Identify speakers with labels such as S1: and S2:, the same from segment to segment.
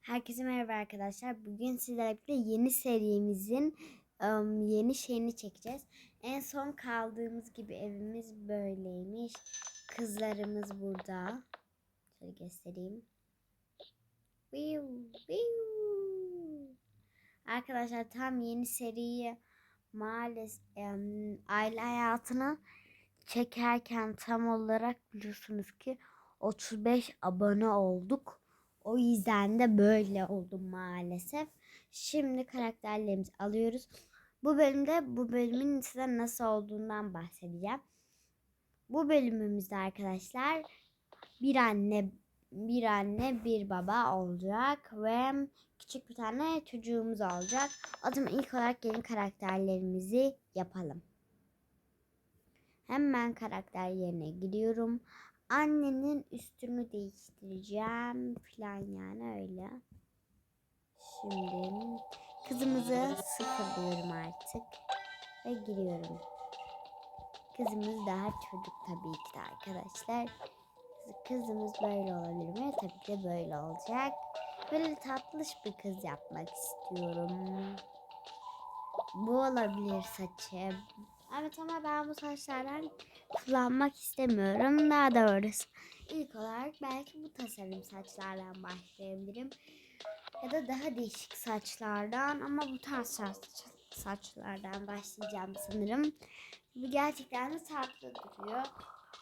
S1: Herkese merhaba arkadaşlar. Bugün sizlerle birlikte yeni serimizin ım, yeni şeyini çekeceğiz. En son kaldığımız gibi evimiz böyleymiş. Kızlarımız burada. Şöyle göstereyim. Arkadaşlar tam yeni seriyi maalesef aile hayatını çekerken tam olarak biliyorsunuz ki 35 abone olduk. O yüzden de böyle oldu maalesef. Şimdi karakterlerimizi alıyoruz. Bu bölümde bu bölümün size nasıl olduğundan bahsedeceğim. Bu bölümümüzde arkadaşlar bir anne bir anne bir baba olacak ve küçük bir tane çocuğumuz olacak. O zaman ilk olarak yeni karakterlerimizi yapalım. Hemen karakter yerine giriyorum. Annenin üstünü değiştireceğim falan yani öyle. Şimdi kızımızı sıfırlıyorum artık ve giriyorum. Kızımız daha çocuk tabii ki de arkadaşlar. Kızımız böyle olabilir mi? Tabii ki de böyle olacak. Böyle tatlış bir kız yapmak istiyorum. Bu olabilir saçı. Evet ama ben bu saçlardan kullanmak istemiyorum. Daha doğrusu ilk olarak belki bu tasarım saçlardan başlayabilirim. Ya da daha değişik saçlardan ama bu tarz saç, saçlardan başlayacağım sanırım. Bu gerçekten de tatlı duruyor.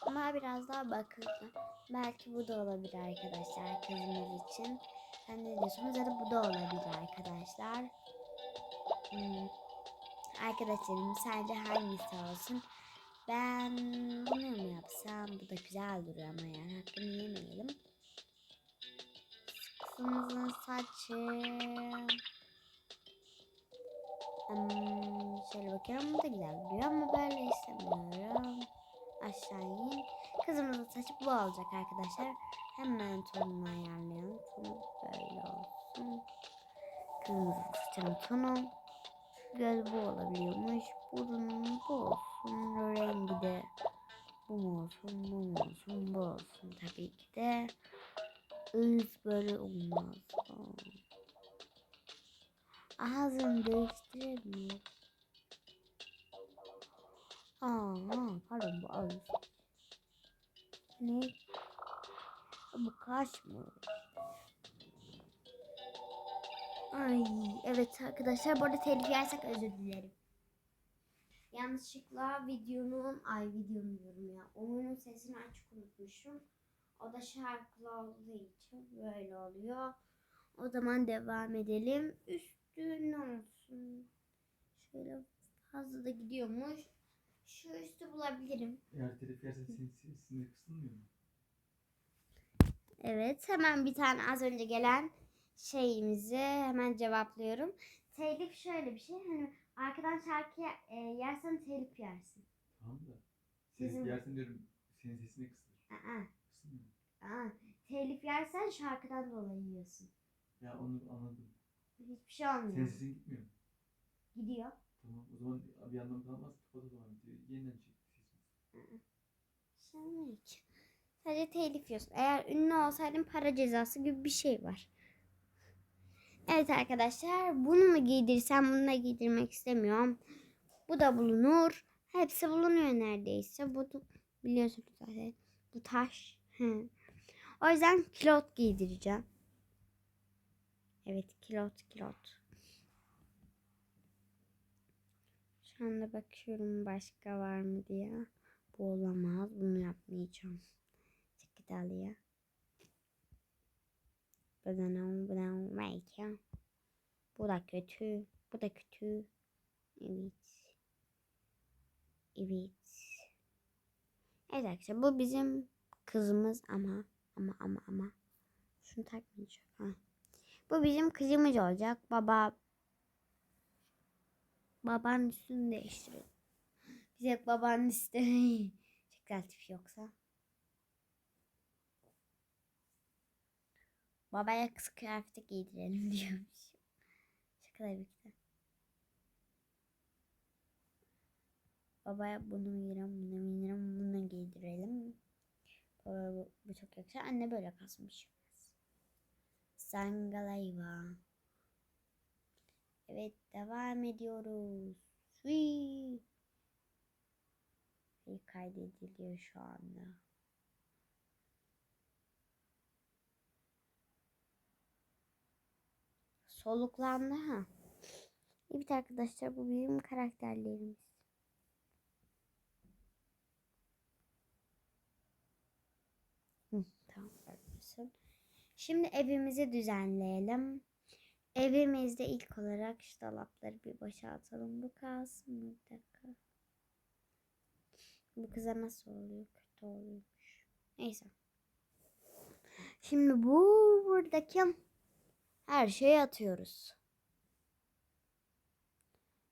S1: Ama biraz daha bakıldı. Belki bu da olabilir arkadaşlar kızımız için. Sen ne diyorsunuz? Ya da bu da olabilir arkadaşlar. Hmm. Arkadaşlarım sence hangisi olsun? Ben bunu mu yapsam? Bu da güzel duruyor ama yani hakkını yemeyelim. Kızımızın saçı... Hmm, şöyle bakıyorum bu da güzel duruyor ama böyle istemiyorum. Aşağı in. Kızımızın saçı bu olacak arkadaşlar. Hemen tonunu ayarlayalım. Tonu böyle olsun. Kızımızın saçının tonu göz bu olabiliyormuş. Burun bu olsun. Rengi de bu mu olsun, bu mu olsun, bu olsun tabii ki de. Iz böyle olmaz. Ağzını değiştiremiyor. Aa, pardon bu ağız. Ne? Bu kaş mı? Ay evet arkadaşlar bu arada telif yersek özür dilerim. Yanlışlıkla videonun ay videonun diyorum ya. Oyunun sesini açık unutmuşum. O da şarkılı olduğu için böyle oluyor. O zaman devam edelim. Üstü ne olsun? Şöyle fazla da gidiyormuş. Şu üstü bulabilirim.
S2: Eğer telif yersen senin sesini kısılmıyor mu?
S1: Evet hemen bir tane az önce gelen şeyimizi hemen cevaplıyorum. Telif şöyle bir şey. Hani arkadan şarkı e, yersen telif yersin.
S2: Tamam da. Telif
S1: Sizin-
S2: yersen diyorum senin sesini kısılır.
S1: Aa,
S2: Kısılmıyor.
S1: aa. Telif yersen şarkıdan dolayı yiyorsun.
S2: Ya onu anladım.
S1: Hiçbir şey
S2: Senin
S1: olmuyor.
S2: sesin gitmiyor.
S1: Gidiyor.
S2: Tamam o zaman bir anlamı kalmaz. Kapat o zaman. Yeniden çek sesini.
S1: Şey ki. Sadece telif yiyorsun. Eğer ünlü olsaydın para cezası gibi bir şey var. Evet arkadaşlar bunu mu giydirsem bunu da giydirmek istemiyorum. Bu da bulunur. Hepsi bulunuyor neredeyse. Bu biliyorsunuz zaten. Bu taş. O yüzden kilot giydireceğim. Evet kilot kilot. Şu anda bakıyorum başka var mı diye. Bu olamaz. Bunu yapmayacağım. Çık ya. Bu da ne? Bu da kötü. Bu da kötü. Evet. Evet. Evet arkadaşlar bu bizim kızımız ama ama ama ama şunu takmayacak. Ha. Bu bizim kızımız olacak. Baba babanın üstünü değiştirelim. Bize babanın üstü çok yoksa. Babaya kız kıyafeti giydirelim diyormuş. Şaka tabii ki de. Babaya bunu giydirelim, bunu giydirelim, bunu giydirelim. Baba bu, bu çok yakışır. Anne böyle kasmış. Zangalayva. Evet devam ediyoruz. Ve kaydediliyor şu anda. Soluklandı ha. Evet arkadaşlar bu bizim karakterlerimiz. Tamam bakmışsın. Şimdi evimizi düzenleyelim. Evimizde ilk olarak şu dolapları bir boşaltalım. Bu kalsın? Bir dakika. Bu kıza nasıl oluyor? Kötü oluyormuş. Neyse. Şimdi bu buradaki her şeyi atıyoruz.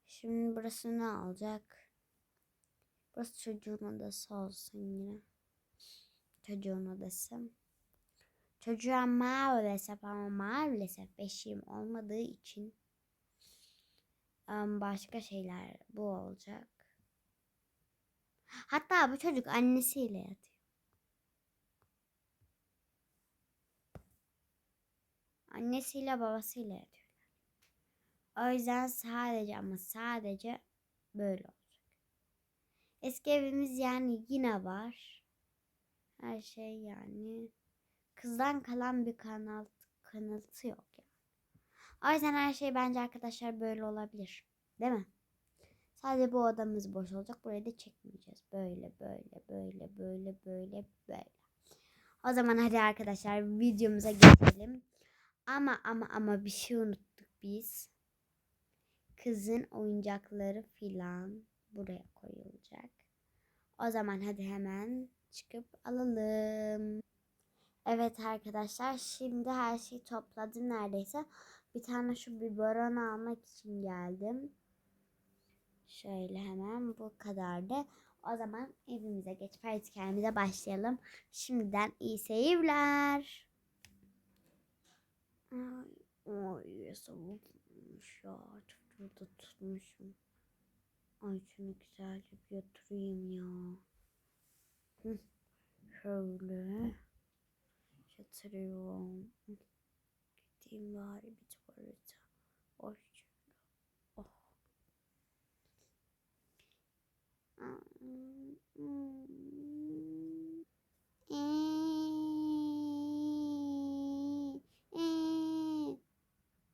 S1: Şimdi burası ne olacak? Burası çocuğun odası olsun yine. Çocuğun odası. Çocuğa maalesef ama maalesef beşiğim olmadığı için em, başka şeyler bu olacak. Hatta bu çocuk annesiyle yatıyor. Annesiyle babasıyla yatıyorlar. O yüzden sadece ama sadece böyle olacak. Eski evimiz yani yine var. Her şey yani kızdan kalan bir kanal kanıtı yok yani. O yüzden her şey bence arkadaşlar böyle olabilir. Değil mi? Sadece bu odamız boş olacak. Burayı da çekmeyeceğiz. Böyle böyle böyle böyle böyle böyle. O zaman hadi arkadaşlar videomuza geçelim. Ama ama ama bir şey unuttuk biz. Kızın oyuncakları filan buraya koyulacak. O zaman hadi hemen çıkıp alalım. Evet arkadaşlar şimdi her şeyi topladım neredeyse. Bir tane şu biberon almak için geldim. Şöyle hemen bu kadardı. O zaman evimize geçip hayat hikayemize başlayalım. Şimdiden iyi seyirler. Ay soğukmuş ya. Çocuğu da tutmuşum. Ay şunu güzelce bir yatırayım ya. Şöyle yatırıyorum. Gideyim bari bir tuvalete. Ay şöyle. Oh.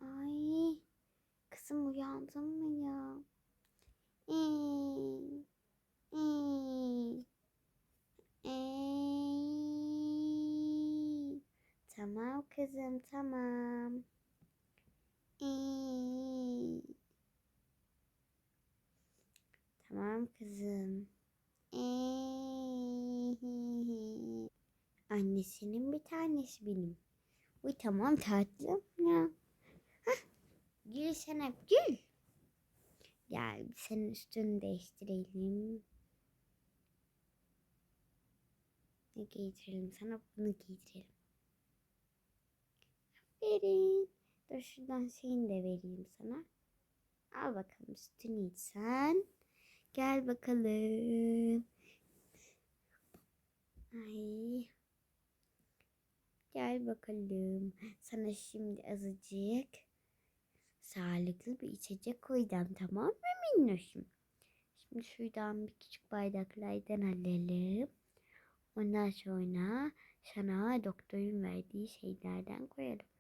S1: Ay, kızım uyandın mı ya? Tamam kızım tamam. Tamam kızım. Annesinin bir tanesi benim. Uy tamam tatlım ya. Gül sen hep gül. Gel senin üstünü değiştirelim. Ne giydirelim sana bunu giydirelim. Aferin. Dur şuradan şeyini de vereyim sana. Al bakalım üstünü iç sen. Gel bakalım. Ay. Gel bakalım. Sana şimdi azıcık sağlıklı bir içecek koyacağım tamam mı minnoşum? Şimdi şuradan bir küçük bardaklardan alalım. Ondan sonra sana doktorun verdiği şeylerden koyalım.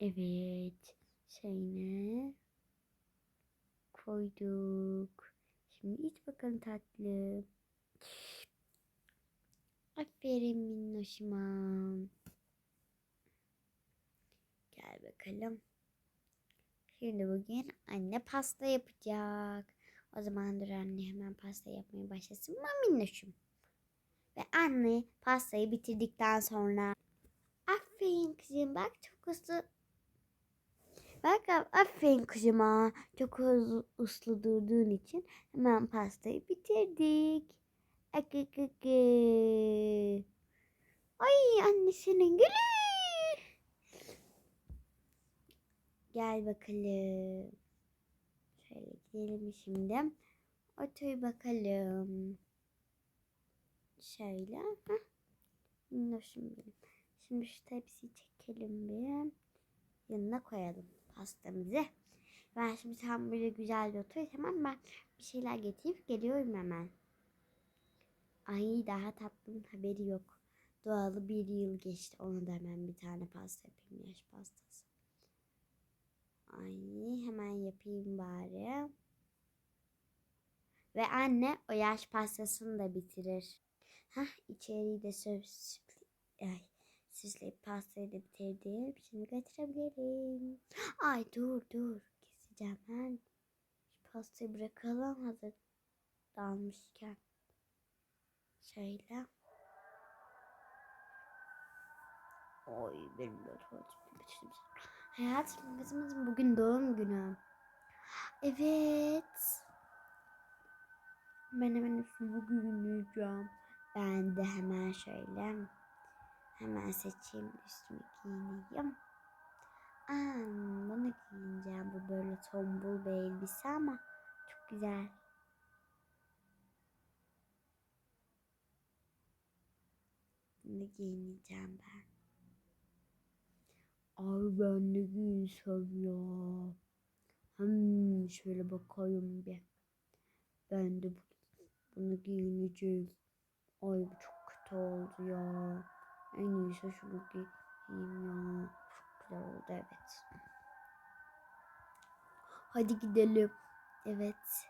S1: Evet. Şeyine koyduk. Şimdi iç bakalım tatlım. Aferin minnoşuma. Gel bakalım. Şimdi bugün anne pasta yapacak. O zaman dur anne hemen pasta yapmaya başlasın mı minnoşum? Ve anne pastayı bitirdikten sonra Aferin kızım bak çok hızlı Bak aferin kızıma. Çok hızlı uslu durduğun için hemen pastayı bitirdik. Akıkıkı. Ay annesinin gülü. Gel bakalım. Şöyle gidelim şimdi. Otur bakalım. Şöyle. Heh. Minnoşum benim. Şimdi şu tepsiyi çekelim bir. Yanına koyalım pastamızı. Ben şimdi sen böyle güzel bir otur tamam mı? ben bir şeyler getirip geliyorum hemen. Ay daha tatlının haberi yok. Doğalı bir yıl geçti. Ona da hemen bir tane pasta yapayım. Yaş pastası. Ay hemen yapayım bari. Ve anne o yaş pastasını da bitirir. Hah içeriği de süs, ay, süsleyip pastayı da bitirdim. Şimdi götürebilirim. Ay dur dur. Keseceğim ben. Şu pastayı bırakalım hazır dalmışken. Şöyle. Oy benim de tuvaletim bitirdim. Hayatım kızımızın bugün doğum günü. Evet. Ben hemen üstümü giyineceğim. Ben de hemen şöyle hemen seçeyim üstümü giyineyim. Aa, bunu giyineceğim. Bu böyle tombul bir elbise ama çok güzel. Bunu giyineceğim ben. Ay ben ne giyinsem ya. Hmm, şöyle bakayım bir. Ben de bu- bunu giyineceğim. Ay bu çok kötü oldu ya. En iyisi şunu giyeyim ya. Çok güzel oldu evet. Hadi gidelim. Evet.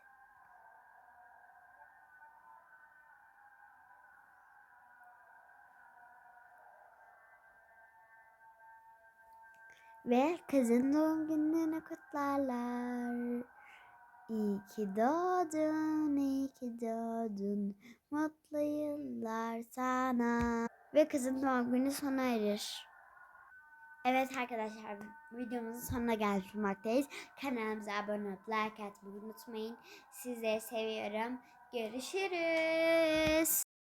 S1: Ve kızın doğum gününü kutlarlar. İyi ki doğdun, iyi ki doğdun. Mutlu yıllar sana. Ve kızın doğum günü sona erir. Evet arkadaşlar videomuzun sonuna gelmiş bulmaktayız. Kanalımıza abone olup like atmayı unutmayın. Sizleri seviyorum. Görüşürüz.